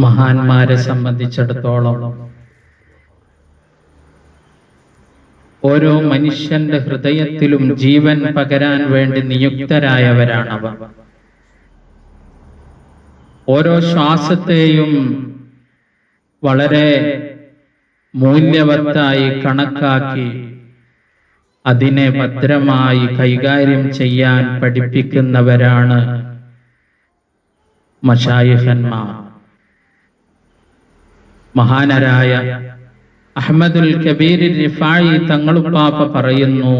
മഹാന്മാരെ സംബന്ധിച്ചിടത്തോളം ഓരോ മനുഷ്യന്റെ ഹൃദയത്തിലും ജീവൻ പകരാൻ വേണ്ടി നിയുക്തരായവരാണവർ ഓരോ ശ്വാസത്തെയും വളരെ മൂല്യവത്തായി കണക്കാക്കി അതിനെ ഭദ്രമായി കൈകാര്യം ചെയ്യാൻ പഠിപ്പിക്കുന്നവരാണ് മഷായിഹന്മാർ. മഹാനരായ അഹമ്മദുൽ കബീർ റിഫായി തങ്ങളുപ്പാപ്പ പറയുന്നു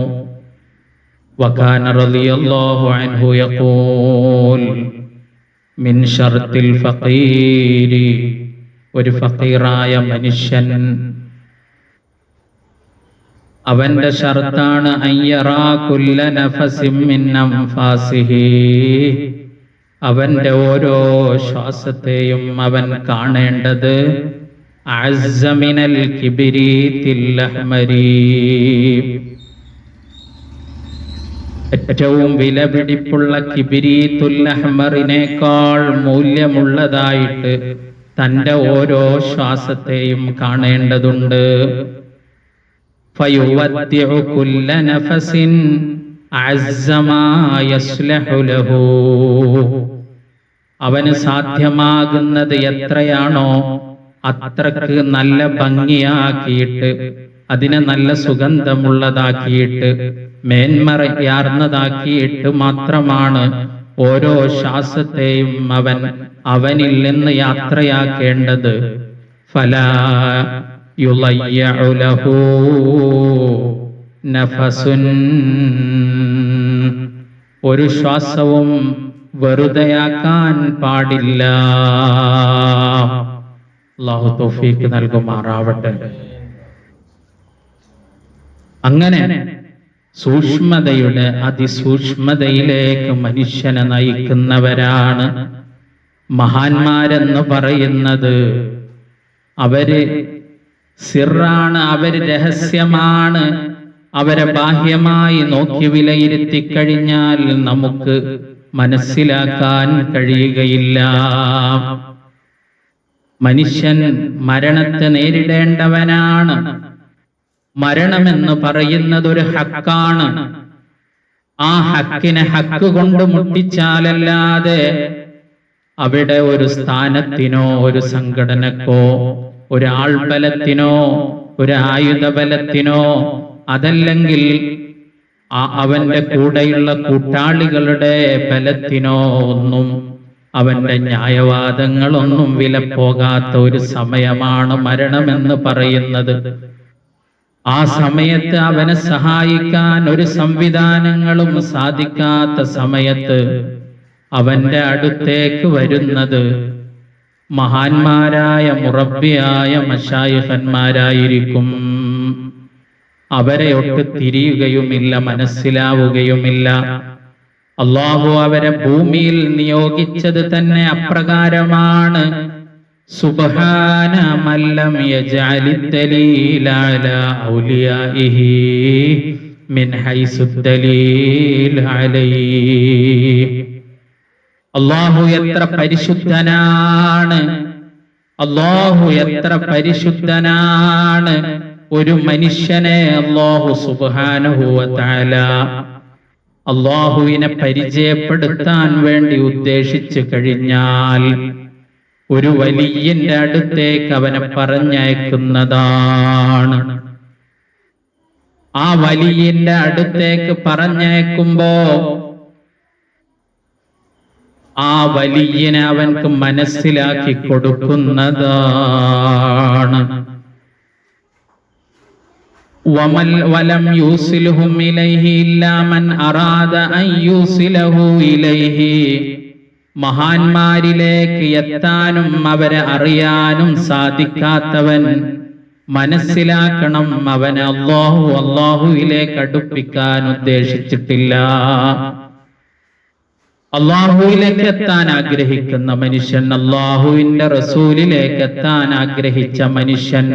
ഒരു ഫീറായ മനുഷ്യൻ. അവന്റെ ഷർത്താണ് അവന്റെ ഓരോ ശ്വാസത്തെയും അവൻ കാണേണ്ടത് അസമിനൽ കിബിരീത്തിൽ അഹ്മരീ ഏറ്റവും വിലപിടിപ്പുള്ള കിബിരീത്തുല്ലഹ്മറിനേക്കാൾ മൂല്യമുള്ളതായിട്ട് തന്റെ ഓരോ ശ്വാസത്തെയും കാണേണ്ടതുണ്ട്. അവന് സാധ്യമാകുന്നത് എത്രയാണോ അത്രയ്ക്ക് നല്ല ഭംഗിയാക്കിയിട്ട് അതിനെ നല്ല സുഗന്ധമുള്ളതാക്കിയിട്ട് മേന്മറയാർന്നതാക്കിയിട്ട് മാത്രമാണ് ഓരോ ശ്വാസത്തെയും അവൻ അവനിൽ നിന്ന് യാത്രയാക്കേണ്ടത്. ഫലാ യുളയ്യഉ നഫസുൻ. ഒരു ശ്വാസവും വെറുതെയാക്കാൻ പാടില്ല. അള്ളാഹു തോഫീക്ക് നൽകുമാറാവട്ടെ. അങ്ങനെ സൂക്ഷ്മതയുടെ അതിസൂക്ഷ്മതയിലേക്ക് മനുഷ്യനെ നയിക്കുന്നവരാണ് മഹാന്മാരെന്ന് പറയുന്നത്. അവർ സിറാണ് അവർ രഹസ്യമാണ്. അവരെ ബാഹ്യമായി നോക്കി വിലയിരുത്തി കഴിഞ്ഞാൽ നമുക്ക് മനസ്സിലാക്കാൻ കഴിയുകയില്ല. മനുഷ്യൻ മരണത്തെ നേരിടേണ്ടവനാണ്. മരണമെന്ന് പറയുന്നത് ഒരു ഹക്കാണ്. ആ ഹക്കിനെ ഹക്ക് കൊണ്ട് മുട്ടിച്ചാലല്ലാതെ അവിടെ ഒരു സ്ഥാനത്തിനോ ഒരു സംഘടനക്കോ ഒരു ആൾബലത്തിനോ ഒരു ആയുധബലത്തിനോ അതല്ലെങ്കിൽ അവന്റെ കൂടെയുള്ള കൂട്ടാളികളുടെ ബലത്തിനോ ഒന്നും അവന്റെ ന്യായവാദങ്ങളൊന്നും വിലപ്പോകാത്ത ഒരു സമയമാണ് മരണമെന്ന് പറയുന്നത്. ആ സമയത്ത് അവനെ സഹായിക്കാൻ ഒരു സംവിധാനങ്ങളും സാധിക്കാത്ത സമയത്ത് അവന്റെ അടുത്തേക്ക് വരുന്നത് മഹാന്മാരായ മുറബിയായ മഷായുഹന്മാരായിരിക്കും. അവരെ ഒട്ട് തിരിയുകയുമില്ല മനസ്സിലാവുകയുമില്ല. അള്ളാഹു അവരെ ഭൂമിയിൽ നിയോഗിച്ചത് തന്നെ അപ്രകാരമാണ്. ഔലിയാഇഹി മിൻ അലൈഹി. അള്ളാഹു എത്ര പരിശുദ്ധനാണ്. അള്ളാഹു എത്ര പരിശുദ്ധനാണ്. ഒരു മനുഷ്യനെ അള്ളാഹു സുബാനുഭൂവത്താല അള്ളാഹുവിനെ പരിചയപ്പെടുത്താൻ വേണ്ടി ഉദ്ദേശിച്ചു കഴിഞ്ഞാൽ ഒരു വലിയന്റെ അടുത്തേക്ക് അവനെ പറഞ്ഞയക്കുന്നതാണ്. ആ വലിയന്റെ അടുത്തേക്ക് പറഞ്ഞയക്കുമ്പോ ആ വലിയനെ അവൻക്ക് മനസ്സിലാക്കി കൊടുക്കുന്നതാണ്. ومن ولم يوصلهم إليه إلا من أراد أن يوصله إليه മഹാന്മാരിലേക്ക് എത്താനും അവരെ അറിയാനും സാധിക്കാത്തവൻ മനസ്സിലാക്കണം അവനെ അള്ളാഹു അള്ളാഹുവിലേക്ക് അടുപ്പിക്കാൻ ഉദ്ദേശിച്ചിട്ടില്ല അള്ളാഹുവിലേക്ക് എത്താൻ ആഗ്രഹിക്കുന്ന മനുഷ്യൻ അള്ളാഹുവിന്റെ റസൂലിലേക്ക് എത്താൻ ആഗ്രഹിച്ച മനുഷ്യൻ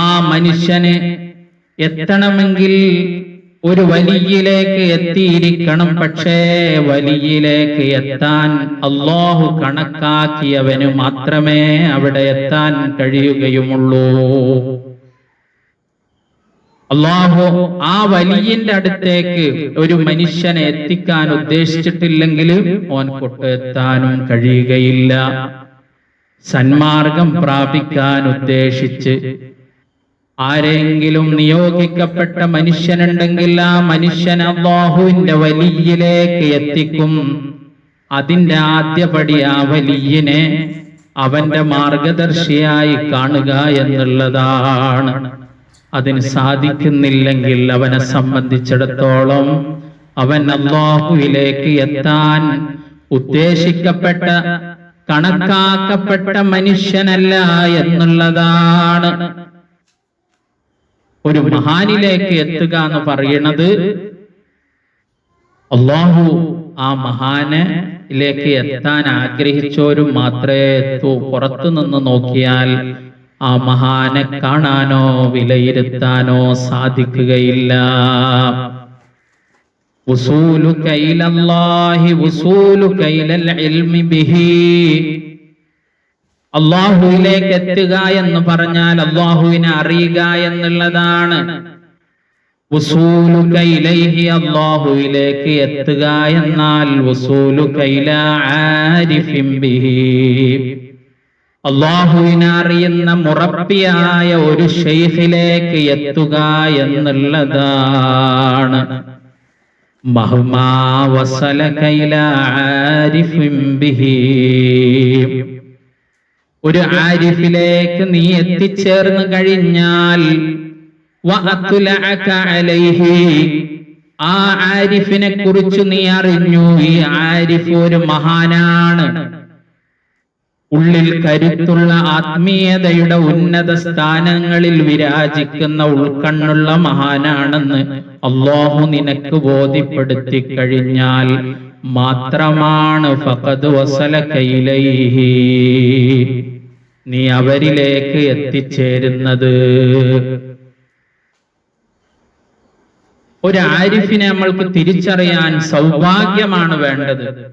ആ മനുഷ്യന് എത്തണമെങ്കിൽ ഒരു വലിയിലേക്ക് എത്തിയിരിക്കണം. പക്ഷേ വലിയിലേക്ക് എത്താൻ അള്ളാഹു കണക്കാക്കിയവന് മാത്രമേ അവിടെ എത്താൻ കഴിയുകയുമുള്ളൂ. അള്ളാഹു ആ വലിയന്റെ അടുത്തേക്ക് ഒരു മനുഷ്യനെ എത്തിക്കാൻ ഉദ്ദേശിച്ചിട്ടില്ലെങ്കിൽ ഓൻ കൊട്ടെത്താനും കഴിയുകയില്ല. സന്മാർഗം പ്രാപിക്കാൻ ഉദ്ദേശിച്ച് ആരെങ്കിലും നിയോഗിക്കപ്പെട്ട മനുഷ്യനുണ്ടെങ്കിൽ ആ മനുഷ്യൻ അള്ളാഹുവിന്റെ വലിയിലേക്ക് എത്തിക്കും. അതിന്റെ ആദ്യപടി ആ വലിയനെ അവന്റെ മാർഗദർശിയായി കാണുക എന്നുള്ളതാണ്. അതിന് സാധിക്കുന്നില്ലെങ്കിൽ അവനെ സംബന്ധിച്ചിടത്തോളം അവൻ അള്ളാഹുവിലേക്ക് എത്താൻ ഉദ്ദേശിക്കപ്പെട്ട കണക്കാക്കപ്പെട്ട മനുഷ്യനല്ല എന്നുള്ളതാണ്. ഒരു മഹാനിലേക്ക് എത്തുക എന്ന് പറയുന്നത് അള്ളാഹു ആ മഹാനിലേക്ക് എത്താൻ ആഗ്രഹിച്ചവരും മാത്രമേ എത്തൂ പുറത്തു നിന്ന് നോക്കിയാൽ ആ മഹാനെ കാണാനോ വിലയിരുത്താനോ സാധിക്കുകയില്ല. ഉസൂലു കൈലല്ലാഹി ഉസൂലു കൈലൽ ഇൽമി ബിഹി. അള്ളാഹുവിലേക്ക് എത്തുക എന്ന് പറഞ്ഞാൽ അള്ളാഹുവിനെ അറിയുക എന്നുള്ളതാണ്. അള്ളാഹുവിലേക്ക് എത്തുക എന്നാൽ അള്ളാഹുവിനെ അറിയുന്ന മുറപ്പിയായ ഒരു ഷെയ്ഖിലേക്ക് എത്തുക എന്നുള്ളതാണ്. മഹ്മാ വസല ഇലാ ആരിഫിൻ ബിഹി. ഒരു ആരിഫിലേക്ക് നീ എത്തിച്ചേർന്ന് കഴിഞ്ഞാൽ ആ ആരിഫിനെ കുറിച്ച് നീ അറിഞ്ഞു. ഈ ആരിഫ് ഒരു മഹാനാണ്. ഉള്ളിൽ കരുത്തുള്ള ആത്മീയതയുടെ ഉന്നത സ്ഥാനങ്ങളിൽ വിരാജിക്കുന്ന ഉൾക്കണ്ണുള്ള മഹാനാണെന്ന് അള്ളാഹു നിനക്ക് ബോധ്യപ്പെടുത്തി കഴിഞ്ഞാൽ മാത്രമാണ്. ഫഖദ് വസല കൈലൈഹി നീ അവരിലേക്ക് എത്തിച്ചേരുന്നത്. ഒരു ആരിഫിനെ നമ്മൾക്ക് തിരിച്ചറിയാൻ സൗഭാഗ്യമാണ് വേണ്ടത്.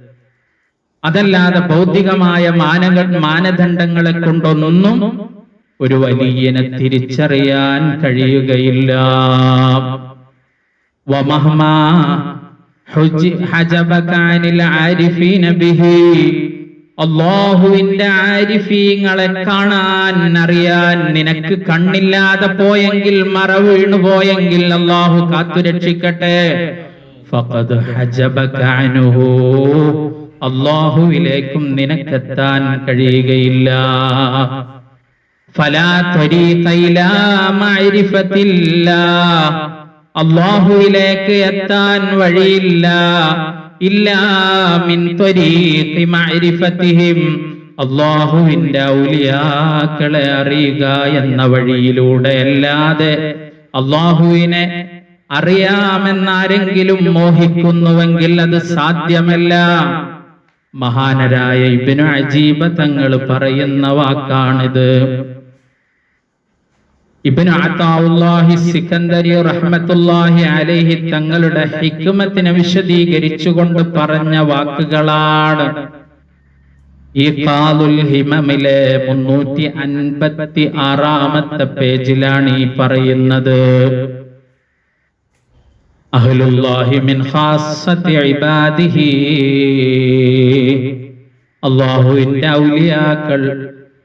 അതല്ലാതെ ഭൗതികമായ മാനക മാനദണ്ഡങ്ങളെ കൊണ്ടൊന്നും ഒരു വലിയനെ തിരിച്ചറിയാൻ കഴിയുകയില്ല. വമഹ്മാ ഹുജി ഹജബക അനിൽ ആരിഫീന ബിഹി. അള്ളാഹുവിന്റെ ആരിഫീങ്ങളെ കാണാൻ അറിയാൻ നിനക്ക് കണ്ണില്ലാതെ പോയെങ്കിൽ മറ വീണു പോയെങ്കിൽ അള്ളാഹു കാത്തുരക്ഷിക്കട്ടെ അള്ളാഹുവിലേക്കും നിനക്കെത്താൻ കഴിയുകയില്ല. അള്ളാഹുവിലേക്ക് എത്താൻ വഴിയില്ല. അള്ളാഹുവിന്റെ ഔലിയാക്കളെ അറിയുക എന്ന വഴിയിലൂടെ അല്ലാതെ അള്ളാഹുവിനെ അറിയാമെന്നാരെങ്കിലും മോഹിക്കുന്നുവെങ്കിൽ അത് സാധ്യമല്ല. മഹാനരായ ഇബിനു അജീബ തങ്ങൾ പറയുന്ന വാക്കാണിത്. ഇബ്നു അതാഉല്ലാഹി സിക്കന്ദരി റഹ്മത്തുള്ളാഹി അലൈഹി തങ്ങളുടെ ഹിക്മത്തിനെ വിശദീകരിച്ചുകൊണ്ട് പറഞ്ഞ വാക്കുകളാണ്. ഈ കാലുൽ ഹിമമിലെ മുന്നൂറ്റി അൻപത്തി ആറാമത്തെ പേജിലാണ് ഈ പറയുന്നത്. അഹ്ലുല്ലാഹി മിൻ ഖാസത്തി ഇബാദിഹി. അല്ലാഹുവിന്റെ ഔലിയാക്കൾ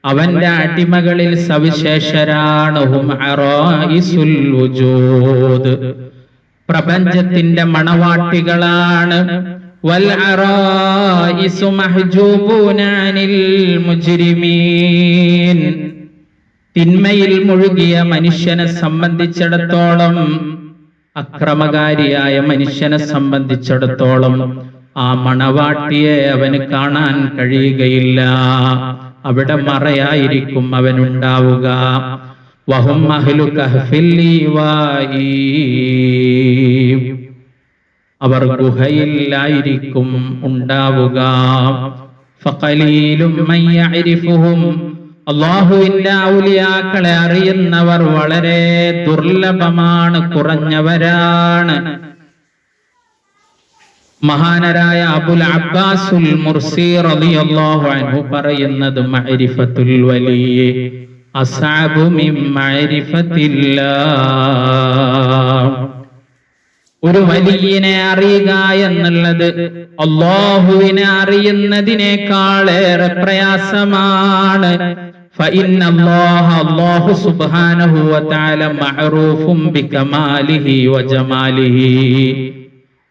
അവന്റെ അടിമകളിൽ സവിശേഷരാണ് പ്രപഞ്ചത്തിന്റെ മണവാട്ടികളാണ്. തിന്മയിൽ മുഴുകിയ മനുഷ്യനെ സംബന്ധിച്ചിടത്തോളം അക്രമകാരിയായ മനുഷ്യനെ സംബന്ധിച്ചിടത്തോളം ആ മണവാട്ടിയെ അവന് കാണാൻ കഴിയുകയില്ല. അവിടെ മറയായിരിക്കും അവനുണ്ടാവുക. വഹും അഹ്ലു. അവർ ഗുഹയിലായിരിക്കും ഉണ്ടാവുക. അള്ളാഹുവിന്റെ ഔലിയാക്കളെ അറിയുന്നവർ വളരെ ദുർലഭമാണ് കുറഞ്ഞവരാണ്. മഹാനരായ അബുൽ അബ്ബാസുൽ മുർസി റളിയല്ലാഹു അൻഹു പറയുന്നത് മഅരിഫത്തുൽ വലിയ അസാബു മിൻ മഅരിഫത്തില്ലാഹ്. ഒരു വലിയനെ അറിയുക എന്നുള്ളത് അള്ളാഹുവിനെ അറിയുന്നതിനേക്കാൾ ഏറെ പ്രയാസമാണ് അള്ളാഹു സുബ്ഹാനഹു വതആല മഅറൂഫും ബികമാലിഹി വജമാലിഹി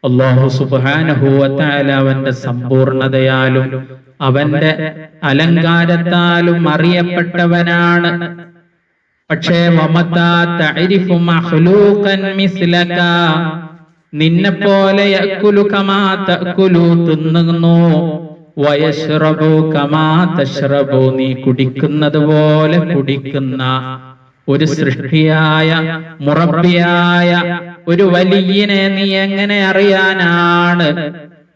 അള്ളാഹു സുബാനഹുവത്താല അവന്റെ സമ്പൂർണതയാലും അവന്റെ അലങ്കാരത്താലും അറിയപ്പെട്ടവനാണ്. പക്ഷേ നിന്നെ പോലെ തിന്നുന്നു. വയശ്രബു കമാ തശ്രബു നീ കുടിക്കുന്നത് പോലെ കുടിക്കുന്ന ഒരു സൃഷ്ടിയായ മുറബിയായ ഒരു വലിയനെ നീ എങ്ങനെ അറിയാനാണ്?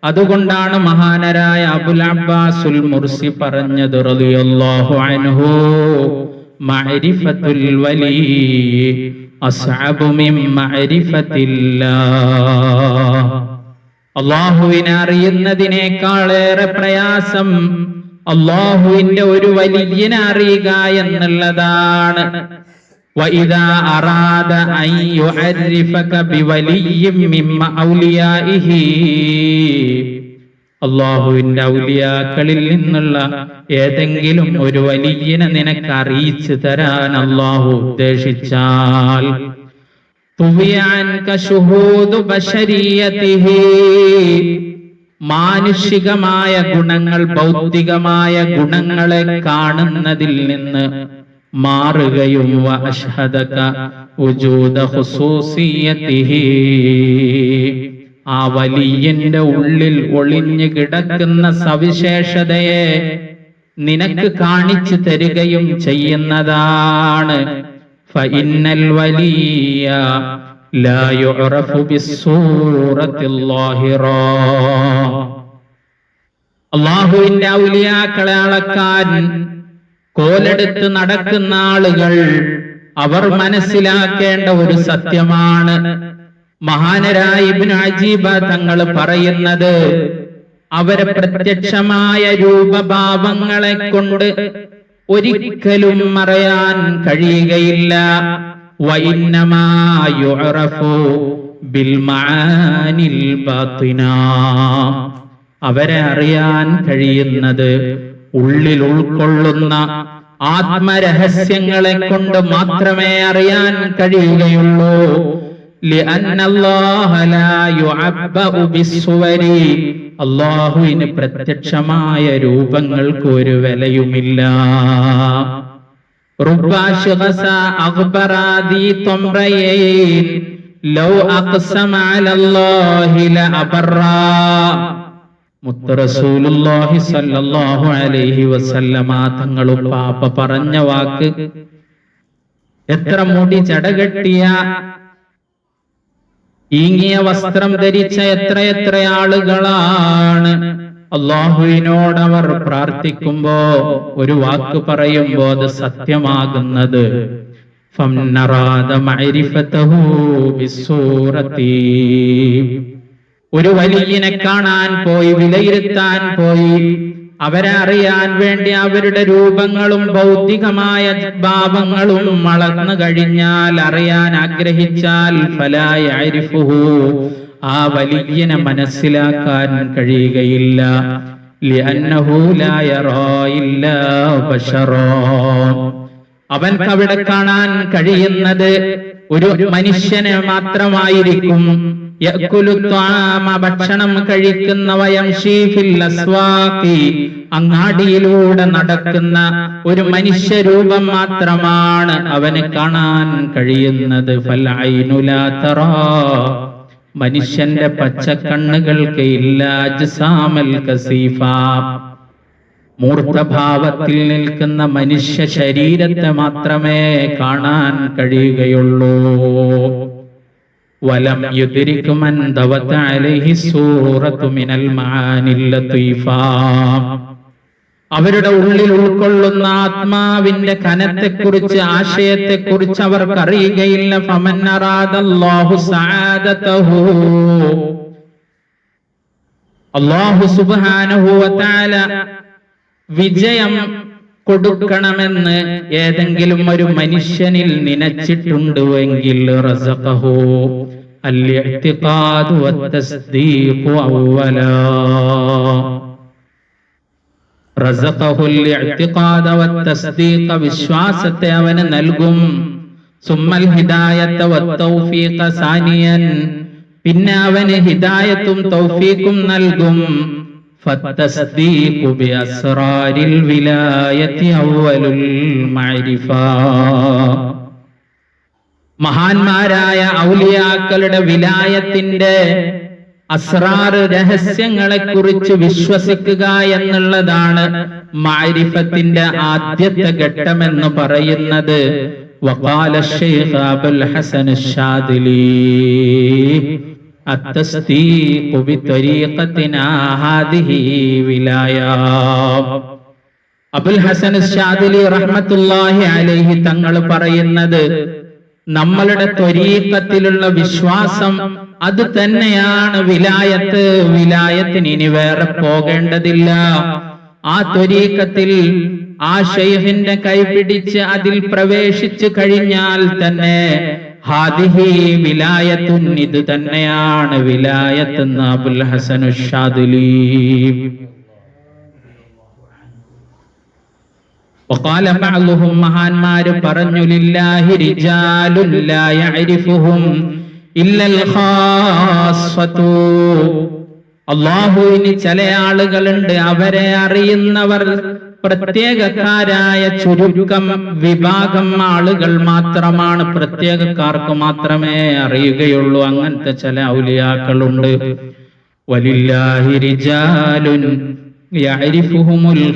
അതുകൊണ്ടാണ് മഹാനരായ അബുൽ അബ്ബാസുൽ മുർസി പറഞ്ഞത് അൻഹു. മഅരിഫത്തുൽ അള്ളാഹുവിനെ അറിയുന്നതിനേക്കാളേറെ പ്രയാസം അള്ളാഹുവിന്റെ ഒരു വലിയനെ അറിയുക എന്നുള്ളതാണ്. وإذا أراد أن يعرفك بولي من أوليائه അള്ളാഹുവിന്റെ ഔലിയാക്കളിൽ നിന്നുള്ള ഏതെങ്കിലും ഒരു വലിയനെ നിനക്ക് അറിയിച്ചു തരാൻ അള്ളാഹു ഉദ്ദേശിച്ചാൽ തുവിയാൻക ശുഹൂദു ബശരീയതിഹി മാനുഷികമായ ഗുണങ്ങൾ ഭൗതികമായ ഗുണങ്ങളെ കാണുന്നതിൽ നിന്ന് മാറുകയും ആ വലിയന്റെ ഉള്ളിൽ ഒളിഞ്ഞു കിടക്കുന്ന സവിശേഷതയെ നിനക്ക് കാണിച്ചു തരികയും ചെയ്യുന്നതാണ്. ഫഇന്നൽ വലിയ ലാ യുറഫു അള്ളാഹുവിന്റെ ഔലിയാക്കളെ അളക്കാൻ കോലെടുത്ത് നടക്കുന്ന ആളുകൾ അവർ മനസ്സിലാക്കേണ്ട ഒരു സത്യമാണ്. മഹാനരായ അജീബ തങ്ങൾ പറയുന്നത് അവരെ പ്രത്യക്ഷമായ രൂപഭാവങ്ങളെ കൊണ്ട് ഒരിക്കലും മറയാൻ കഴിയുകയില്ല. അവരെ അറിയാൻ കഴിയുന്നത് ഉള്ളിൽ ഉൾക്കൊള്ളുന്ന ആത്മരഹസ്യങ്ങളെ കൊണ്ട് മാത്രമേ അറിയാൻ കഴിയുകയുള്ളൂ. അള്ളാഹുവിന് പ്രത്യക്ഷമായ രൂപങ്ങൾക്ക് ഒരു വിലയുമില്ല. ലൗ അക്സമാലല്ലാഹില അലല്ലാഹി മുത്തറസൂലുല്ലാഹി സല്ലല്ലാഹു അലൈഹി വസല്ലമ തങ്ങളും പാപ്പ പറഞ്ഞ വാക്ക് എത്ര മുടി ചടകെട്ടിയ ഈങ്ങിയ വസ്ത്രം ധരിച്ച എത്രയെത്ര ആളുകളാണ്. അവർ പ്രാർത്ഥിക്കുമ്പോ ഒരു വാക്ക് പറയുമ്പോ അത് സത്യമാകുന്നത്. ഫംനറാദ മഅരിഫതഹു ബിസൂറത്തി ഒരു വലിയനെ കാണാൻ പോയി വിലയിരുത്താൻ പോയി. അവരെ അറിയാൻ വേണ്ടി അവരുടെ രൂപങ്ങളും ഭൗതികമായ ഭാവങ്ങളും വളർന്നു കഴിഞ്ഞാൽ അറിയാൻ ആഗ്രഹിച്ചാൽ ഫലായ ആ വലിയനെ മനസ്സിലാക്കാൻ കഴിയുകയില്ല. അവൻ അവിടെ കാണാൻ കഴിയുന്നത് ഒരു മനുഷ്യനെ മാത്രമായിരിക്കും. ഭക്ഷണം കഴിക്കുന്നവയം അങ്ങാടിയിലൂടെ നടക്കുന്ന ഒരു മനുഷ്യരൂപം മാത്രമാണ് അവന് കാണാൻ കഴിയുന്നത്. മനുഷ്യന്റെ പച്ചക്കണ്ണുകൾക്ക് ഇല്ല അജ്സാമൽ കസീഫ. മൂർത്തഭാവത്തിൽ നിൽക്കുന്ന മനുഷ്യ ശരീരത്തെ മാത്രമേ കാണാൻ കഴിയുകയുള്ളൂ. വലം من ദവത عليه السورة من المعاني اللطيفة. അവരുടെ ഉള്ളിൽ ഉൾക്കൊള്ളുന്ന ആത്മാവിന്റെ കനത്തെക്കുറിച്ച് ആശയത്തെക്കുറിച്ച് അവർക്ക് അറിയുകയില്ല അള്ളാഹു വതആല വിജയം കൊടുക്കണമെന്ന് ഏതെങ്കിലും ഒരു മനുഷ്യനിൽ നിനച്ചിട്ടുണ്ടുവെങ്കിൽ റസഖഹു അൽ-ഇഅ്തിഖാദു വത്തസ്ദീഖു അവല റസഖഹു അൽ-ഇഅ്തിഖാദ വത്തസ്ദീഖ വിശ്വാസത്തെ അവന് നൽകും. സുമ്മൽ ഹിദായത്ത വത്തൗഫീഖ സാനിയൻ. പിന്നെ അവന് ഹിദായത്തും തൗഫീഖും നൽകും. فالتصديق بأسرار الولاية أول المعرفة മഹാന്മാരായ ഔലിയാക്കളുടെ വിലായത്തിന്റെ അസ്രാറ് രഹസ്യങ്ങളെ കുറിച്ച് വിശ്വസിക്കുക എന്നുള്ളതാണ് മാരിഫത്തിന്റെ ആദ്യത്തെ ഘട്ടമെന്ന് പറയുന്നത് വഖാല الشيخ أبو الحسن الشاذلي التصديق بطريقتنا هذه ولاية അബുൽ ഹസൻ ഷാദിലി റഹ്മത്തുല്ലാഹി അലൈഹി തങ്ങൾ പറയുന്നത് നമ്മളുടെ ത്വരീക്കത്തിലുള്ള വിശ്വാസം അത് തന്നെയാണ് വിലായത്ത് വിലായത്തിന് ഇനി വേറെ പോകേണ്ടതില്ല ആ ത്വരീക്കത്തിൽ ആ ഷെയ്ഖിന്റെ കൈപിടിച്ച് അതിൽ പ്രവേശിച്ചു കഴിഞ്ഞാൽ തന്നെ ഹാദിഹി വിലായത്തുൻ ഇത് തന്നെയാണ് വിലായത്ത് എന്ന് അബുൽ ഹസൻ ഷാദിലി وقال بعضهم മഹാന്മാര് പറഞ്ഞു ലില്ലാഹി റിജാലുൻ ലാ യഅരിഫുഹും ഇല്ലൽ ഖാസ്സതു അള്ളാഹുവിന് ചില ആളുകളുണ്ട് അവരെ അറിയുന്നവർ പ്രത്യേകക്കാരായ ചുരുക്കം വിഭാഗം ആളുകൾ മാത്രമാണ്. പ്രത്യേകക്കാർക്ക് മാത്രമേ അറിയുകയുള്ളൂ. അങ്ങനത്തെ ചില ഔലിയാക്കളുണ്ട്. വലില്ലാഹിരിജാലുൻ വൽ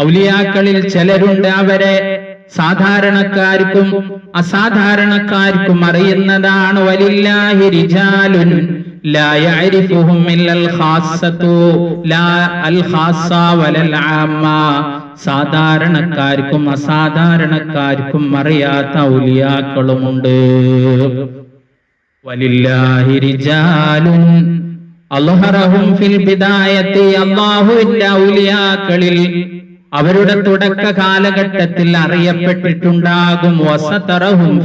ഔലിയാക്കളിൽ ചിലരുണ്ട് അവരെ സാധാരണക്കാർക്കും അസാധാരണക്കാർക്കും അറിയുന്നതാണ്. വലില്ലാഹി സാധാരണക്കാർക്കും അസാധാരണക്കാർക്കും അറിയാത്ത ഔലിയാക്കളുമുണ്ട്. ഫിൽ ഔലിയാക്കളിൽ അവരുടെ തുടക്ക കാലഘട്ടത്തിൽ അറിയപ്പെട്ടിട്ടുണ്ടാകും വസതറഹും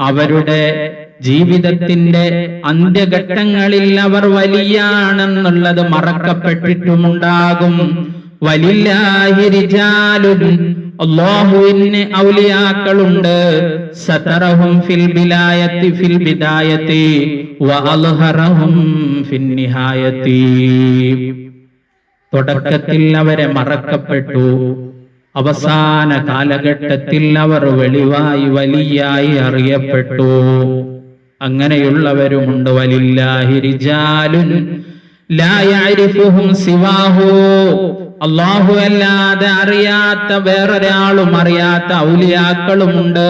അവരുടെ ജീവിതത്തിന്റെ അന്ത്യഘട്ടങ്ങളിൽ അവർ വലിയാണെന്നുള്ളത് മറക്കപ്പെട്ടിട്ടുമുണ്ടാകും. വലില്ലാഹിരിജാലും അള്ളാഹുവിന് ഔലിയാക്കളുണ്ട്. സതറഹും ഫിൽ ബിലായത്തി ഫിൽ ബിദായത്തി വഅൽഹറഹും ഫിൻ നിഹായത്തി. തുടക്കത്തിൽ അവരെ മറക്കപ്പെട്ടു. അവസാന കാലഘട്ടത്തിൽ അവർ വെളിവായി വലിയായി അറിയപ്പെട്ടു. അങ്ങനെയുള്ളവരുമുണ്ട്. അള്ളാഹു അല്ലാതെ അറിയാത്ത വേറൊരാളും അറിയാത്ത ഔലിയാക്കളുമുണ്ട്.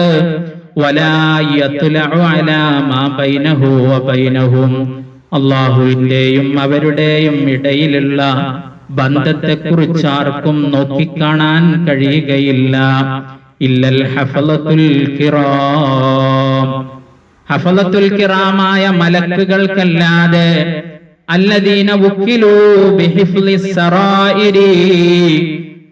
അള്ളാഹുവിന്റെയും അവരുടെയും ഇടയിലുള്ള ബന്ധത്തെക്കുറിച്ച് ആർക്കും നോക്കിക്കാണാൻ കഴിയുകയില്ല. ഇല്ലൽ ഹഫലത്തുൽ കിറാം. ഹഫലത്തുൽ കിറാമായ മലക്കുകൾക്കല്ലാതെ അല്ലദീന സറായിരി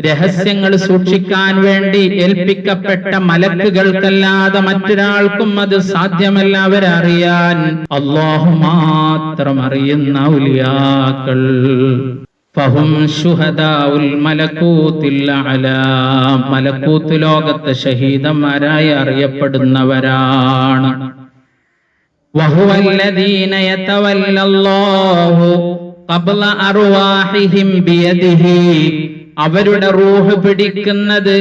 രഹസ്യങ്ങൾ സൂക്ഷിക്കാൻ വേണ്ടി ഏൽപ്പിക്കപ്പെട്ട മലക്കുകൾക്കല്ലാതെ മറ്റൊരാൾക്കും അത് സാധ്യമല്ല അവരറിയാൻ. അള്ളാഹു മാത്രം അറിയുന്ന ഉലിയാക്കൾ ഫഹും ശുഹദാഉൽ അല മലക്കൂത്ത് ലോകത്തെ ഷഹീദന്മാരായി അറിയപ്പെടുന്നവരാണ്. وهو الذين يتولى الله قبل أرواحهم بيده അവരുടെ റൂഹ് പിടിക്കുന്നത്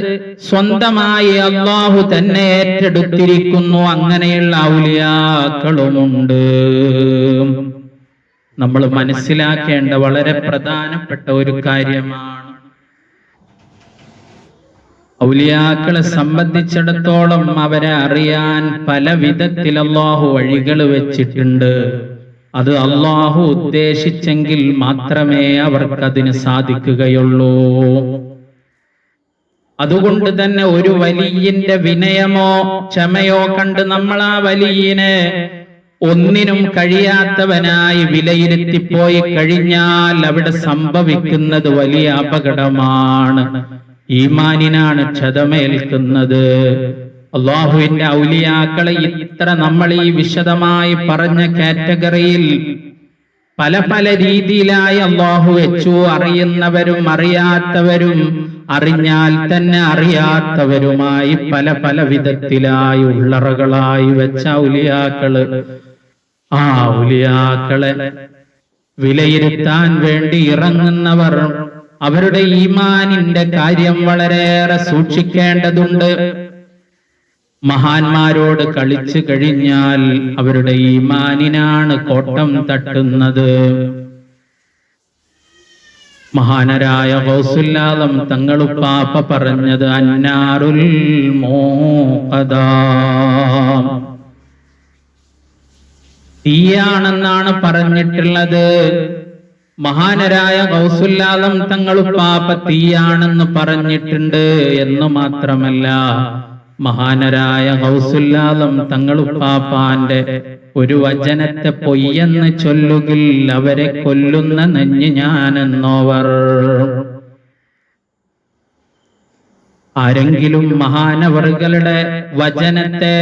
സ്വന്തമായി അള്ളാഹു തന്നെ ഏറ്റെടുത്തിരിക്കുന്നു അങ്ങനെയുള്ള ഔലിയാക്കളുമുണ്ട് നമ്മൾ മനസ്സിലാക്കേണ്ട വളരെ പ്രധാനപ്പെട്ട ഒരു കാര്യമാണ് ഔലിയാക്കളെ സംബന്ധിച്ചിടത്തോളം അവരെ അറിയാൻ പല വിധത്തിൽ അള്ളാഹു വഴികൾ വെച്ചിട്ടുണ്ട്. അത് അള്ളാഹു ഉദ്ദേശിച്ചെങ്കിൽ മാത്രമേ അവർക്കതിന് സാധിക്കുകയുള്ളൂ. അതുകൊണ്ട് തന്നെ ഒരു വലിയന്റെ വിനയമോ ക്ഷമയോ കണ്ട് നമ്മൾ ആ വലിയനെ ഒന്നിനും കഴിയാത്തവനായി വിലയിരുത്തിപ്പോയി കഴിഞ്ഞാൽ അവിടെ സംഭവിക്കുന്നത് വലിയ അപകടമാണ്. ഈമാനിനാണ് ക്ഷതമേൽക്കുന്നത്. അള്ളാഹുവിന്റെ ഔലിയാക്കളെ ഇത്ര നമ്മൾ ഈ വിശദമായി പറഞ്ഞ കാറ്റഗറിയിൽ പല പല രീതിയിലായി അള്ളാഹു വെച്ചു. അറിയുന്നവരും അറിയാത്തവരും അറിഞ്ഞാൽ തന്നെ അറിയാത്തവരുമായി പല പല വിധത്തിലായി ഉള്ളറകളായി വെച്ച ഔലിയാക്കൾ. ആ ഔലിയാക്കളെ വിലയിരുത്താൻ വേണ്ടി ഇറങ്ങുന്നവർ അവരുടെ ഈമാനിന്റെ കാര്യം വളരെയേറെ സൂക്ഷിക്കേണ്ടതുണ്ട്. മഹാന്മാരോട് കളിച്ചു കഴിഞ്ഞാൽ അവരുടെ ഈമാനിനാണ് കോട്ടം തട്ടുന്നത്. മഹാനരായ ഹൗസുല്ലാദം തങ്ങളുപ്പാപ്പ പറഞ്ഞത് അന്നാറുൽ മോഹദാ തീയാണെന്നാണ് പറഞ്ഞിട്ടുള്ളത്. മഹാനരായ ഗൗസുല്ലാദം തങ്ങളുപ്പാപ്പ തീയാണെന്ന് പറഞ്ഞിട്ടുണ്ട് എന്ന് മാത്രമല്ല മഹാനരായ ഗൗസുല്ലാദം തങ്ങളുപ്പാപ്പാന്റെ ഒരു വചനത്തെ പൊയ്യെന്ന് ചൊല്ലുകിൽ അവരെ കൊല്ലുന്ന നെഞ്ഞ് ഞാനെന്നോവർ. ആരെങ്കിലും മഹാനവറുകളുടെ വചനത്തെ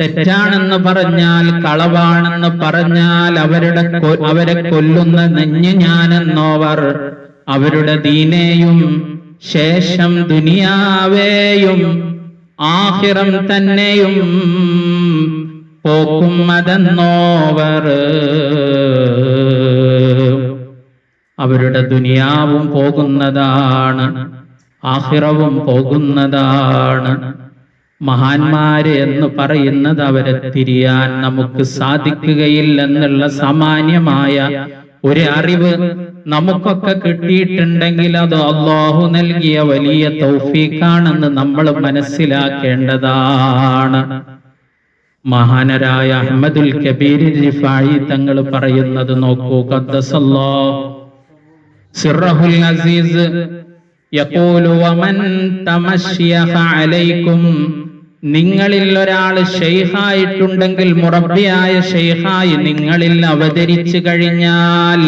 തെറ്റാണെന്ന് പറഞ്ഞാൽ കളവാണെന്ന് പറഞ്ഞാൽ അവരുടെ അവരെ കൊല്ലുന്ന നെഞ്ഞ് ഞാനെന്നോവർ. അവരുടെ ദീനേയും ശേഷം ദുനിയാവേയും ആഹിറം തന്നെയും പോക്കും അതെന്നോവർ. അവരുടെ ദുനിയാവും പോകുന്നതാണ് ആഹിറവും പോകുന്നതാണ്. മഹാന്മാര് എന്ന് പറയുന്നത് അവരെ തിരിയാൻ നമുക്ക് സാധിക്കുകയില്ലെന്നുള്ള സാമാന്യമായ ഒരു അറിവ് നമുക്കൊക്കെ കിട്ടിയിട്ടുണ്ടെങ്കിൽ അത് അള്ളാഹു നൽകിയ വലിയ തൗഫീഖാണെന്ന് നമ്മൾ മനസ്സിലാക്കേണ്ടതാണ്. മഹാനരായ അഹമ്മദുൽ കബീർ റിഫായി തങ്ങൾ പറയുന്നത് നോക്കൂ ഖദ്ദസല്ലാ സിറഹുൽ അസീസ് യഖൂലു വമൻ تمشيخ അലൈക്കും നിങ്ങളിൽ ഒരാൾ ഷെയ്ഹായിട്ടുണ്ടെങ്കിൽ മുറബിയായ ഷെയ്ഹായി നിങ്ങളിൽ അവതരിച്ചു കഴിഞ്ഞാൽ.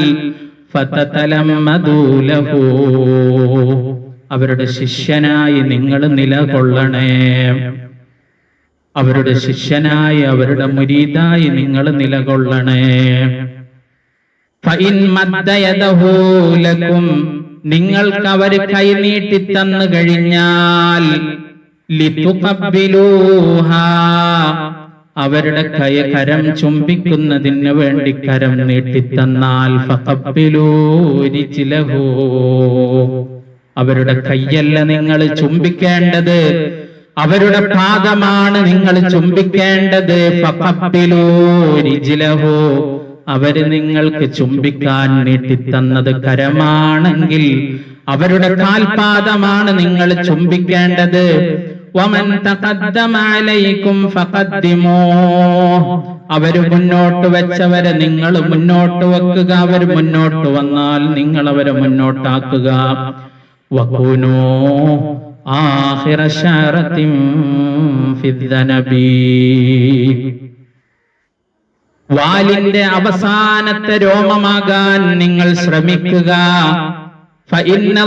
അവരുടെ ശിഷ്യനായി നിങ്ങൾ നിലകൊള്ളണേ. അവരുടെ ശിഷ്യനായി അവരുടെ മുരീതായി നിങ്ങൾ നിലകൊള്ളണേ. നിങ്ങൾക്ക് അവർ കൈനീട്ടി തന്നു കഴിഞ്ഞാൽ അവരുടെ കൈ കരം ചുംബിക്കുന്നതിന് വേണ്ടി കരം നീട്ടിത്തന്നാൽ. അവരുടെ കയ്യല്ല നിങ്ങൾ ചുംബിക്കേണ്ടത് അവരുടെ പാദമാണ് നിങ്ങൾ ചുംബിക്കേണ്ടത്. അവർ നിങ്ങൾക്ക് ചുംബിക്കാൻ നീട്ടിത്തന്നത് കരമാണെങ്കിൽ അവരുടെ കാൽപാദമാണ് നിങ്ങൾ ചുംബിക്കേണ്ടത് വമൻ തഖദ്ദമ അലൈക്കും ഫഖദ്ദിമൂ അവര് മുന്നോട്ട് വെച്ചവരെ നിങ്ങൾ മുന്നോട്ട് വെക്കുക അവർ മുന്നോട്ട് വന്നാൽ നിങ്ങൾ അവരെ മുന്നോട്ടാക്കുക വകൂനൂ ആഖിറ ശഅറത്തിൻ ഫിദ്ദനബീ വാലിന്റെ അവസാനത്തെ രോമമാകാൻ നിങ്ങൾ ശ്രമിക്കുക فإن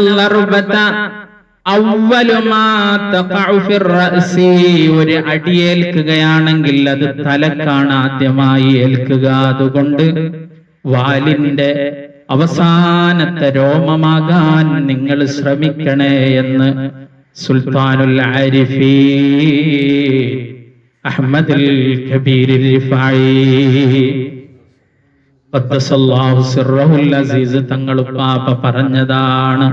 ഒരു അടിയേൽക്കുകയാണെങ്കിൽ അത് തലക്കാണ് ആദ്യമായി ഏൽക്കുക. അതുകൊണ്ട് വാലിന്റെ അവസാനത്തെ രോമമാകാൻ നിങ്ങൾ ശ്രമിക്കണേ എന്ന് സുൽത്താനുൽ ആരിഫി അഹമ്മദുൽ കബീരിൽ തങ്ങളുപ്പാപ്പ പറഞ്ഞതാണ്.